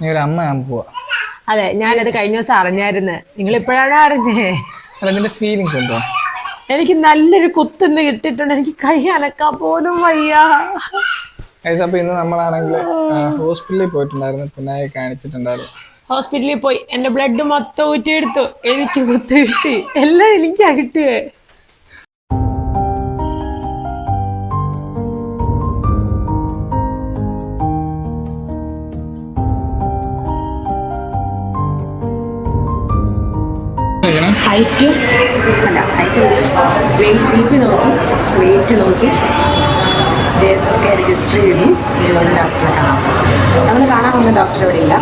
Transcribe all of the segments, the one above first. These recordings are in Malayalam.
നീ ഒരു അമ്മ ഞാൻ പോവാ. അതെ ഞാനത് കഴിഞ്ഞ ദിവസം അറിഞ്ഞായിരുന്നു. നിങ്ങൾ ഇപ്പോഴാണ് അറിഞ്ഞേ? അല്ല നിന്റെ ഫീലിങ്സ് എന്തോ? എനിക്ക് നല്ലൊരു കുത്തുന്ന് കിട്ടിട്ടുണ്ട് എനിക്ക് കൈ അനക്കാൻ പോലും വയ്യ. അപ്പൊ ഇന്ന് നമ്മളാണെങ്കിൽ ഹോസ്പിറ്റലിൽ പോയിട്ടുണ്ടായിരുന്നു. പിന്നെ കാണിച്ചിട്ടുണ്ടായിരുന്നു. ഹോസ്പിറ്റലിൽ പോയി. എന്റെ ബ്ലഡ് മൊത്തം ഊറ്റിയെടുത്തു. എനിക്ക് കുത്തു കിട്ടി. എല്ലാം എനിക്കാ കിട്ടിയേ. ഹൈറ്റും അല്ല ഹൈറ്റ് വെയിറ്റ് ബി നോക്കി വെയിറ്റ് നോക്കി. ഡേസൊക്കെ രജിസ്റ്റർ ചെയ്തു ഇതുപോലെ ഡോക്ടറെ കാണാം നമ്മൾ കാണാൻ വന്ന ഡോക്ടർ ഇവിടെ ഇല്ല.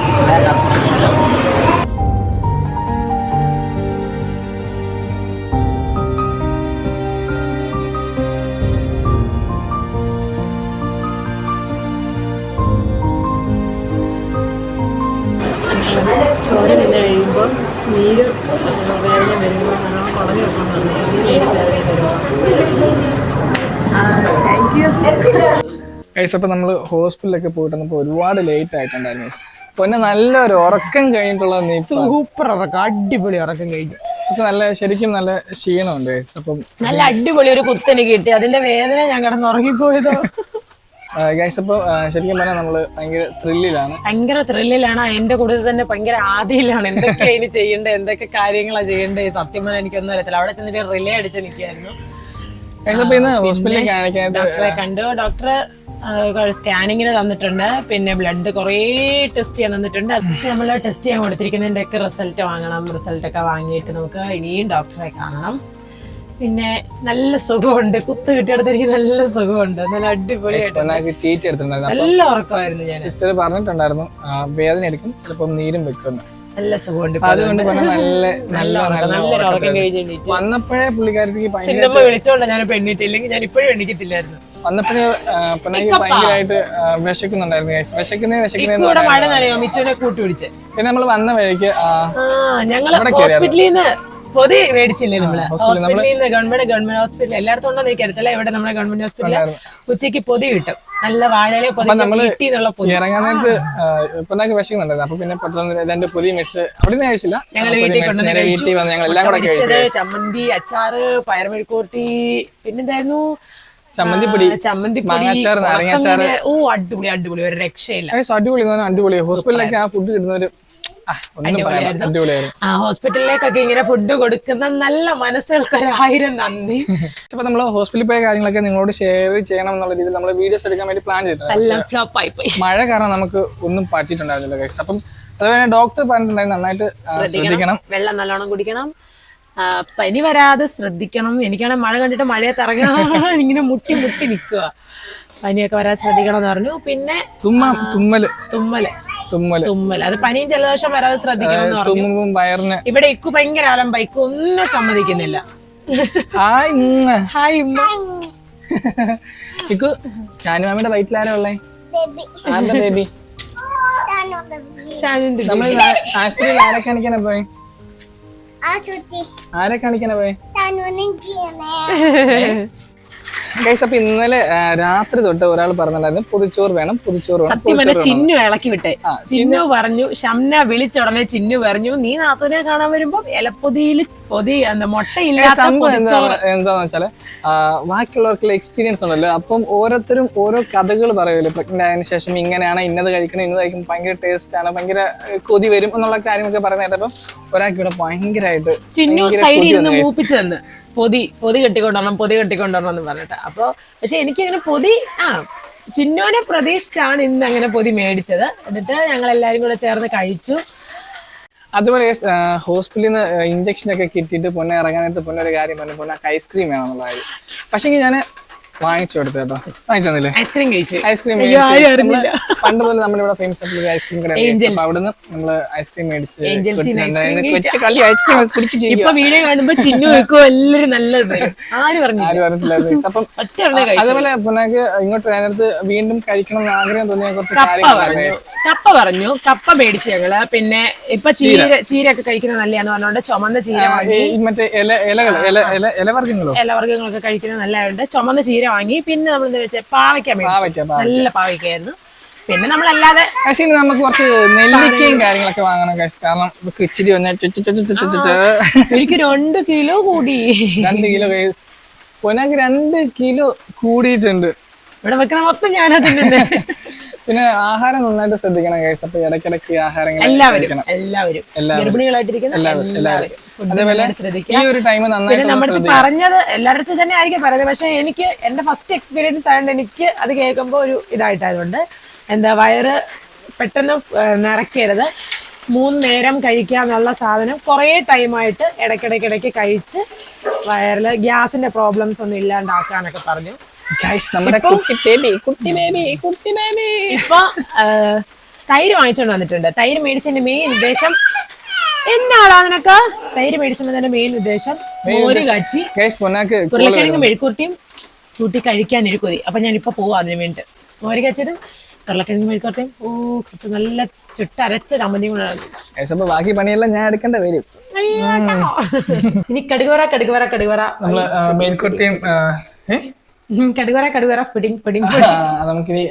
ചോര നിന്ന് കഴിയുമ്പോൾ നീര് ഗൈസ് അപ്പോൾ നമ്മൾ ഹോസ്പിറ്റലിലൊക്കെ പോയിട്ട് നമുക്ക് ഒരുപാട് ലേറ്റ് ആയിട്ടുണ്ടായിരുന്നു ഗൈസ് പിന്നെ നല്ലൊരു ഉറക്കം കഴിഞ്ഞിട്ടുള്ള നീ സൂപ്പർ ഉറക്കം അടിപൊളി ഉറക്കം കഴിഞ്ഞു. പക്ഷെ നല്ല ശരിക്കും നല്ല ക്ഷീണമുണ്ട് ഗൈസ് അപ്പം നല്ല അടിപൊളി ഒരു കുത്തന് കിട്ടി. അതിന്റെ വേദന ഞാൻ കിടന്ന് ഉറങ്ങിപ്പോയതോ ഗൈസ് അപ്പോൾ ശരിക്കും പറഞ്ഞാൽ നമ്മൾ ഭയങ്കര ത്രില്ലിലാണ് ഭയങ്കര ത്രില്ലിലാണ് എന്റെ കൂടെ തന്നെ ഭയങ്കര ആദിയിലാണ്. എന്തൊക്കെയാ ഇനി ചെയ്യേണ്ടത് എന്തൊക്കെ കാര്യങ്ങളാ ചെയ്യേണ്ടത് സത്യം പറഞ്ഞാൽ എനിക്കൊന്നും അറിയത്തില്ല. അവിടെ ചെന്നിട്ട് റിലേ അടിച്ച് ഇന്ന് ഹോസ്പിറ്റലിൽ ഡോക്ടറെ കണ്ടു. ഡോക്ടറെ സ്കാനിങ്ങിന് തന്നിട്ടുണ്ട്. പിന്നെ ബ്ലഡ് കുറേ ടെസ്റ്റ് ചെയ്യാൻ തന്നിട്ടുണ്ട്. അത് നമ്മൾ ടെസ്റ്റ് ചെയ്യാൻ കൊടുത്തിരിക്കുന്നതിന്റെ ഒക്കെ റിസൾട്ട് വാങ്ങണം റിസൾട്ടൊക്കെ വാങ്ങിയിട്ട് നമുക്ക് ഇനിയും ഡോക്ടറെ കാണണം പിന്നെ നല്ല സുഖമുണ്ട്. കുത്തു കിട്ടിയെടുത്ത് എനിക്ക് നല്ല സുഖമുണ്ട്. നല്ല അടിപൊളിയായിട്ട് എടുത്തിട്ടുണ്ടായിരുന്നു. നല്ല ഉറക്കമായിരുന്നു ഞാൻ സിസ്റ്റർ പറഞ്ഞിട്ടുണ്ടായിരുന്നു വേദന എടുക്കും ചിലപ്പോ നീരും വെക്കുന്നു നല്ല സുഖമുണ്ട്. അതുകൊണ്ട് നല്ല നല്ല നല്ല ഉറക്കം വന്നപ്പോഴേ പുള്ളിക്കാരത്തേക്ക് ഭയങ്കര വിളിച്ചോണ്ട് ഞാൻ പെണ്ണിട്ടില്ലെങ്കിൽ ഞാൻ ഇപ്പോഴും എണ്ണിക്കത്തില്ലായിരുന്നു വന്നപ്പോഴേ പൊന്നാക്ക് ഭയങ്കരമായിട്ട് ആ, വിശക്കുന്നുണ്ടായിരുന്നു guys. വിശക്കുന്നേ വിശക്കുന്നേ കൂടെ മഴ നനയോ? മിച്ചുവിനെ കൂട്ടി പിന്നെ നമ്മൾ വന്ന വഴിക്ക് ഇവിടെ ഹോസ്പിറ്റലിൽ നിന്ന് പൊതി മേടിച്ചില്ലേ നമ്മൾ? ഹോസ്പിറ്റലിൽ നിന്ന് ഗവൺമെന്റ് ഗവൺമെന്റ് ഹോസ്പിറ്റൽ എല്ലായിടത്തും ഉണ്ടോ എനിക്ക് അറിയത്തില്ല ഇവിടെ നമ്മുടെ ഗവൺമെന്റ് ഹോസ്പിറ്റലിൽ. ഉച്ചയ്ക്ക് പൊതി കിട്ടും. നല്ല വാഴയിലെ പൊതി ഇറങ്ങാൻ നേരത്ത് വിശക്കുന്നുണ്ടായിരുന്നു അപ്പൊ പിന്നെ പെട്ടെന്ന് രണ്ട് പൊതി മേടിച്ച് അവിടെ നിന്ന് കഴിച്ചില്ല ഞങ്ങൾ വീട്ടിൽ കൊണ്ടുവന്ന്. വീട്ടിൽ വന്ന് ഞങ്ങൾ എല്ലാം കൂടെ ചമ്മന്തി അച്ചാറ് പയർമെഴുക്കോട്ടി പിന്നെന്തായിരുന്നു? ചമ്മന്തിപ്പൊടി ചമ്മന്തി മാങ്ങാച്ചാറ്, നാരങ്ങാച്ചാറ്. ഓ അടിപൊളി അടിപൊളി. ഒരു രക്ഷയില്ല. അടിപൊളി അടിപൊളി. ഹോസ്പിറ്റലിലൊക്കെ ആ ഫുഡ് കിട്ടുന്ന ഒരു ആ, ഹോസ്പിറ്റലിലേക്കൊക്കെ ഇങ്ങനെ ഫുഡ് കൊടുക്കുന്ന നല്ല മനസ്സുകൾക്ക് ഒരായിരം നന്ദി. ഇപ്പൊ നമ്മൾ ഹോസ്പിറ്റലിൽ പോയ കാര്യങ്ങളൊക്കെ നിങ്ങളോട് ഷെയർ ചെയ്യണം എന്നുള്ള രീതിയിൽ നമ്മൾ വീഡിയോസ് എടുക്കാൻ വേണ്ടി പ്ലാൻ ചെയ്തിട്ടുണ്ട് മഴ കാരണം നമുക്ക് ഒന്നും പറ്റിയിട്ടുണ്ടായിരുന്നില്ല ഗൈസ് അപ്പം അതുപോലെ ഡോക്ടർ പറഞ്ഞിട്ടുണ്ടായിരുന്നു നന്നായിട്ട് ശ്രദ്ധിക്കണം. വെള്ളം നല്ലോണം കുടിക്കണം. പനി വരാതെ ശ്രദ്ധിക്കണം. എനിക്കാണെങ്കിൽ മഴ കണ്ടിട്ട് മഴയത്ത് ഇറങ്ങാൻ ഇങ്ങനെ മുട്ടി മുട്ടി നിൽക്കുക പനിയൊക്കെ വരാതെ ശ്രദ്ധിക്കണം എന്ന് പറഞ്ഞു. പിന്നെ തുമ്മൽ തുമ്മൽ. തുമ്മൽ. തുമ്മൽ. തുമ്മൽ അത് പനിയും ജലദോഷം വരാതെ ശ്രദ്ധിക്കണം തുമ്മുമ്പും വയറിന്. ഇവിടെ ഇക്കു ഭയങ്കര ആലം ബൈക്ക് ഒന്നും സമ്മതിക്കുന്നില്ല. ആ ഇങ്ങ ഹായ് ഉമ്മ ഇക്കു ഷാനുമാമിയുടെ വയറ്റിലാരാ ഉള്ളേ? ആരുടെ ബേബി? നമ്മൾ ആശുപത്രിയിൽ ആരെ കാണിക്കാനാ പോയി? ആരെ കാണിക്കാനാ പോയി? ഗൈസ് അപ്പൊ ഇന്നലെ രാത്രി തൊട്ട് ഒരാൾ പറഞ്ഞിട്ടുണ്ടായിരുന്നു പുതിച്ചോറ് വേണം പുതിച്ചോറ് വേണം സത്യം പറഞ്ഞ ചിന്നു ഇളക്കി വിട്ടെ. ചിന്നു പറഞ്ഞു ഷംന വിളിച്ചുടനെ ചിന്നു പറഞ്ഞു നീ നാത്തൂരെ കാണാൻ വരുമ്പോ ഇലപ്പൊതിയിൽ പൊതി എന്താ പൊതിച്ചോറ്. എന്താന്ന് വെച്ചാൽ ബാക്കിയുള്ളവർക്കുള്ള എക്സ്പീരിയൻസ് ഉണ്ടല്ലോ. അപ്പം ഓരോരുത്തരും ഓരോ കഥകൾ പറയുമല്ലോ. പ്രഗ്നന്റ് ആയതിനു ശേഷം ഇങ്ങനെയാണ് ഇന്നത് കഴിക്കണം ഇന്നത് കഴിക്കും ഭയങ്കര ടേസ്റ്റ് ആണ് ഭയങ്കര കൊതി വരും എന്നുള്ള കാര്യമൊക്കെ പറയുന്ന കേട്ടപ്പം ഒരാൾക്ക് ഇവിടെ ഭയങ്കരമായിട്ട് ഭയങ്കര പൊതി പൊതി കെട്ടിക്കൊണ്ടുവരണം പൊതി കെട്ടിക്കൊണ്ടുവരണം എന്ന് പറഞ്ഞിട്ട്. അപ്പൊ പക്ഷെ എനിക്ക് അങ്ങനെ പൊതി ആ ചിന്നോനെ പ്രതീക്ഷിച്ചാണ് ഇന്ന് അങ്ങനെ പൊതി മേടിച്ചത്. എന്നിട്ട് ഞങ്ങൾ എല്ലാരും കൂടെ ചേർന്ന് കഴിച്ചു. അതുപോലെ ഹോസ്പിറ്റലിൽ നിന്ന് ഇഞ്ചക്ഷൻ ഒക്കെ കിട്ടിയിട്ട് പൊന്നെ ഇറങ്ങാൻ നേരത്ത് പൊന്നെ ഒരു കാര്യം പറഞ്ഞു പൊന്നെ ഐസ്ക്രീം വേണം എന്നുള്ള കാര്യം. പക്ഷേ ഞാൻ വാങ്ങിച്ചു കൊടുത്തു കേട്ടോ വാങ്ങിച്ചു തന്നില്ലേ? ഐസ്ക്രീം കഴിച്ചു. ഐസ്ക്രീം. പണ്ട് പോലെ നമ്മുടെ ഇവിടെ ഫേമസ് ആയിട്ടുള്ള ഐസ്ക്രീം കട അപ്പൊ അവിടുന്ന് നമ്മൾ ഐസ്ക്രീം മേടിച്ച് കൊച്ചു ന്ന് രണ്ടായിരം ice cream കൊച്ചു കളി ഐസ്ക്രീം കുടിച്ചിട്ട് ഇപ്പൊ വീഡിയോ കാണുമ്പോ ചിന്നു വെക്കും എല്ലാരും നല്ലത്. ആര് പറഞ്ഞു ആരും അറിഞ്ഞിട്ടില്ലായിരുന്നു അപ്പം ഒറ്റ എണ്ണ കഴിച്ചു അതുപോലെ പുനക്ക് ഇങ്ങോട്ട് വേനടുത്ത് വീണ്ടും കഴിക്കണം എന്ന് ആഗ്രഹം തോന്നിയ കുറച്ച് കപ്പ കാര്യങ്ങൾ പറഞ്ഞു. കപ്പ പറഞ്ഞു. കപ്പ മേടിച്ചു ഞങ്ങൾ. പിന്നെ ഇപ്പൊ ചീര. ചീരയൊക്കെ കഴിക്കുന്നത് നല്ലതാന്ന് പറഞ്ഞോണ്ട് ചുമന്ന ചീര മറ്റേ ഇല ഇലകൾ ഇല ഇല ഇലവർഗങ്ങളോ? ഇലവർഗങ്ങളൊക്കെ കഴിക്കുന്നത് നല്ലതായത് ചുമന്ന ചീര വാങ്ങി. പിന്നെ നമ്മൾ എന്താ വെച്ചാൽ പാവയ്ക്ക മേടിച്ചു. പാവയ്ക്ക പാവയ്ക്ക. നല്ല പാവയ്ക്കായിരുന്നു. പിന്നെ നമ്മളല്ലാതെ പക്ഷേ നമുക്ക് കുറച്ച് നെല്ലിക്കയും കാര്യങ്ങളൊക്കെ വാങ്ങണം guys. കാരണം ഇവക്ക് ഇച്ചിരി വന്ന് ചു- ചു- ചു- ചു- ചു- ചു- ചു. എനിക്ക് രണ്ട് കിലോ കൂടി. രണ്ട് കിലോ കൈസ് പൊന്നാക്ക് രണ്ട് കിലോ കൂടിയിട്ടുണ്ട്. ഇവിടെ വെക്കുന്ന മൊത്തം ഞാനാ തിന്നുന്നത് പിന്നെ ആഹാരം നന്നായിട്ട് ശ്രദ്ധിക്കണം കേസ് അപ്പൊ ഇടയ്ക്കിടയ്ക്ക് ആഹാരങ്ങൾ എല്ലാവരും എല്ലാവരും. ഗർഭിണികളായിട്ടിരിക്കുന്ന അതേപോലെ ഈ ഒരു ടൈം നന്നായിട്ട് നമ്മുടെ പറഞ്ഞത് എല്ലാവരുടെ തന്നെ ആയിരിക്കും പറയുന്നത്. പക്ഷെ എനിക്ക് എന്റെ ഫസ്റ്റ് എക്സ്പീരിയൻസ് ആയതുകൊണ്ട് എനിക്ക് അത് കേൾക്കുമ്പോൾ ഒരു ഇതായിട്ടായതുകൊണ്ട് എന്താ വയറ് പെട്ടെന്ന് നിറയ്ക്കരുത്. മൂന്ന് നേരം കഴിക്കാന്നുള്ള സാധനം കുറേ ടൈമായിട്ട് ഇടയ്ക്കിടയ്ക്കിടയ്ക്ക് കഴിച്ച് വയറിൽ ഗ്യാസിന്റെ പ്രോബ്ലംസ് ഒന്നും ഇല്ലാണ്ടാക്കാനൊക്കെ പറഞ്ഞു. നമ്മുടെ കുട്ടി ബേബി കുട്ടി ബേബി കുട്ടി ബേബി ഇപ്പൊ തൈര് വാങ്ങിച്ചോണ്ട് വന്നിട്ടുണ്ട്. തൈര് മേടിച്ചതിന്റെ മെയിൻ ഉദ്ദേശം എന്നാടാ നിനക്ക്? തൈര് മേടിച്ചതിന്റെ മെയിൻ ഉദ്ദേശം മോര് കാച്ചി ഉരുളക്കിഴങ്ങ് മെഴുക്കുർട്ടിയും കൂട്ടി കഴിക്കാൻ ഒരു കൊതി അപ്പൊ ഞാൻ ഇപ്പൊ പോവാ അതിന് വേണ്ടി മോര് കാച്ചതും ഉരുളക്കിഴങ്ങ് മെഴുക്കുർട്ടിയും ഓ കുറച്ച് നല്ല ചുട്ടരച്ച ചമ്മന്തിയും കൂടെ ബാക്കി പണിയെല്ലാം ഞാൻ എടുക്കേണ്ട വരും. ഇനി കടുകുവറ കടുകുവറ കടുകുവറ മേൽക്കൊട്ടിയും കടുകറ കടുകുവറ പുഡിങ് പുഡിങ് നമുക്കിനി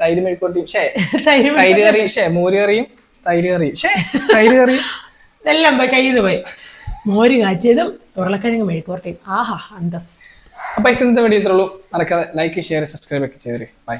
തൈര് മെഴുക്കോട്ടിയും ഷേ തൈര് തൈര് കറിയും ഷേ മോര് കറിയും തൈര് കറിയും ഷേ തൈര് കറിയും. എല്ലാം പോയി കയ്യിൽ പോയി. മോര് കാച്ചിയതും ഉരുളക്കിഴങ്ങ് മെഴുക്കുർട്ടിയും ആഹാ അന്തസ്. അപ്പൊ ഇന്നത്തെ വീഡിയോ ഇത്രയുള്ളൂ മറക്കാതെ ലൈക്ക് ഷെയർ സബ്സ്ക്രൈബ് ഒക്കെ ചെയ്തേര്. ബൈ